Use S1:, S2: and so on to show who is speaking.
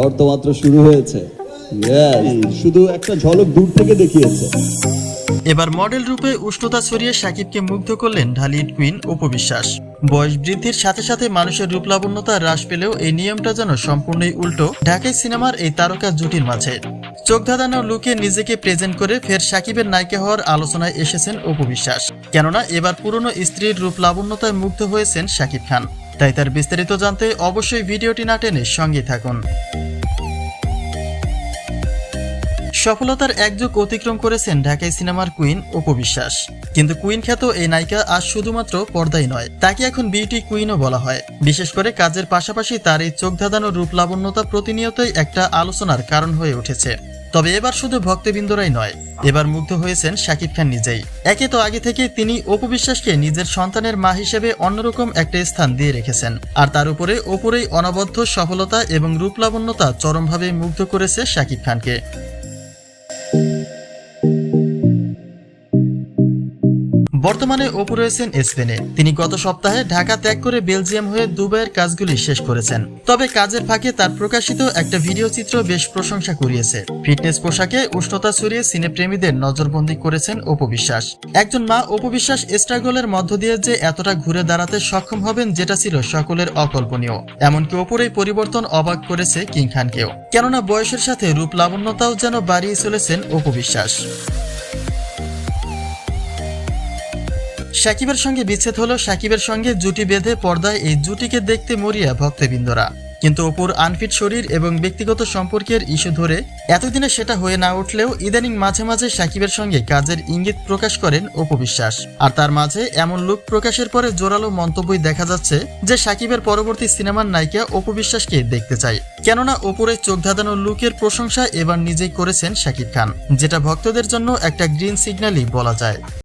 S1: ঝড় তো মাত্র শুরু হয়েছে। শুধু একটা ঝলক দূর থেকে দেখিয়েছে।
S2: এবার মডেল রূপে উষ্ণতা ছড়িয়ে সাকিবকে মুগ্ধ করলেন ঢালিউড কুইন উপবিশ্বাস বয়স বৃদ্ধির সাথে সাথে মানুষের রূপলাবণ্যতা হ্রাস পেলেও এই নিয়মটা যেন সম্পূর্ণই উল্টো। ঢাকাই সিনেমার এই তারকা জুটির মাঝে। চোখ ধাঁধানো লুকে নিজেকে প্রেজেন্ট করে ফের সাকিবের নায়িকা হওয়ার আলোচনায় এসেছেন উপবিশ্বাস কেননা এবার পুরনো স্ত্রীর রূপ লাবণ্যতায় মুগ্ধ হয়েছেন সাকিব খান। তাই তার বিস্তারিত জানতে অবশ্যই ভিডিওটি না টেনে সঙ্গে থাকুন। সফলতার একযুগ অতিক্রম করেছেন ঢাকাই সিনেমার কুইন উপবিশ্বাস কিন্তু কুইন খ্যাত এই নায়িকা আজ শুধুমাত্র পর্দাই নয়, তাকে এখন বিউটি কুইনও বলা হয়। বিশেষ করে কাজের পাশাপাশি তার এই চোখ ধাঁধানো রূপ লাবণ্যতা প্রতিনিয়তই একটা আলোচনার কারণ হয়ে উঠেছে। তবে এবার শুধু ভক্তবৃন্দরাই নয়, এবার মুগ্ধ হয়েছেন শাকিব খান নিজেই। একে তো আগে থেকে তিনি অপবিশ্বাসকে নিজের সন্তানের মা হিসেবে অন্যরকম একটা স্থান দিয়ে রেখেছেন। আর তার উপরে ওপরেই অনবদ্য সফলতা এবং রূপলাবণ্যতা চরমভাবে মুগ্ধ করেছে শাকিব খানকে। বর্তমানে অপু রয়েছেন স্পেনে। তিনি গত সপ্তাহে ঢাকা ত্যাগ করে বেলজিয়াম হয়ে দুবাইয়ের কাজগুলি শেষ করেছেন। তবে কাজের ফাঁকে তার প্রকাশিত একটা ভিডিও চিত্র বেশ প্রশংসা কুড়িয়েছে। ফিটনেস পোশাকে উষ্ণতা ছড়িয়ে সিনেপ্রেমীদের নজরবন্দি করেছেন অপু বিশ্বাস। একজন মা অপু বিশ্বাস স্ট্রাগলের মধ্য দিয়ে যে এতটা ঘুরে দাঁড়াতে সক্ষম হবেন যেটা ছিল সকলের অকল্পনীয়। এমনকি অপুর এই পরিবর্তন অবাক করেছে কিং খানকেও। কেননা বয়সের সাথে রূপ লাবণ্যতাও যেন বাড়িয়ে চলেছেন অপু বিশ্বাস। সাকিবের সঙ্গে বিচ্ছেদ হলো সাকিবের সঙ্গে জুটি বেঁধে পর্দায় এই জুটিকে দেখতে মরিয়া ভক্তবৃন্দরা। কিন্তু অপুর আনফিট শরীর এবং ব্যক্তিগত সম্পর্কের ইস্যু ধরে এতদিনে সেটা হয়ে না উঠলেও ইদানিং মাঝে মাঝে সাকিবের সঙ্গে কাজের ইঙ্গিত প্রকাশ করেন অপু বিশ্বাস। আর তার মাঝে এমন লুক প্রকাশের পরে জোরালো মন্তব্যই দেখা যাচ্ছে যে সাকিবের পরবর্তী সিনেমার নায়িকা অপু বিশ্বাসকে দেখতে চাই। কেননা ওপরে চোখ ধাঁধানো লুকের প্রশংসা এবার নিজেই করেছেন সাকিব খান, যেটা ভক্তদের জন্য একটা গ্রিন সিগন্যালই বলা যায়।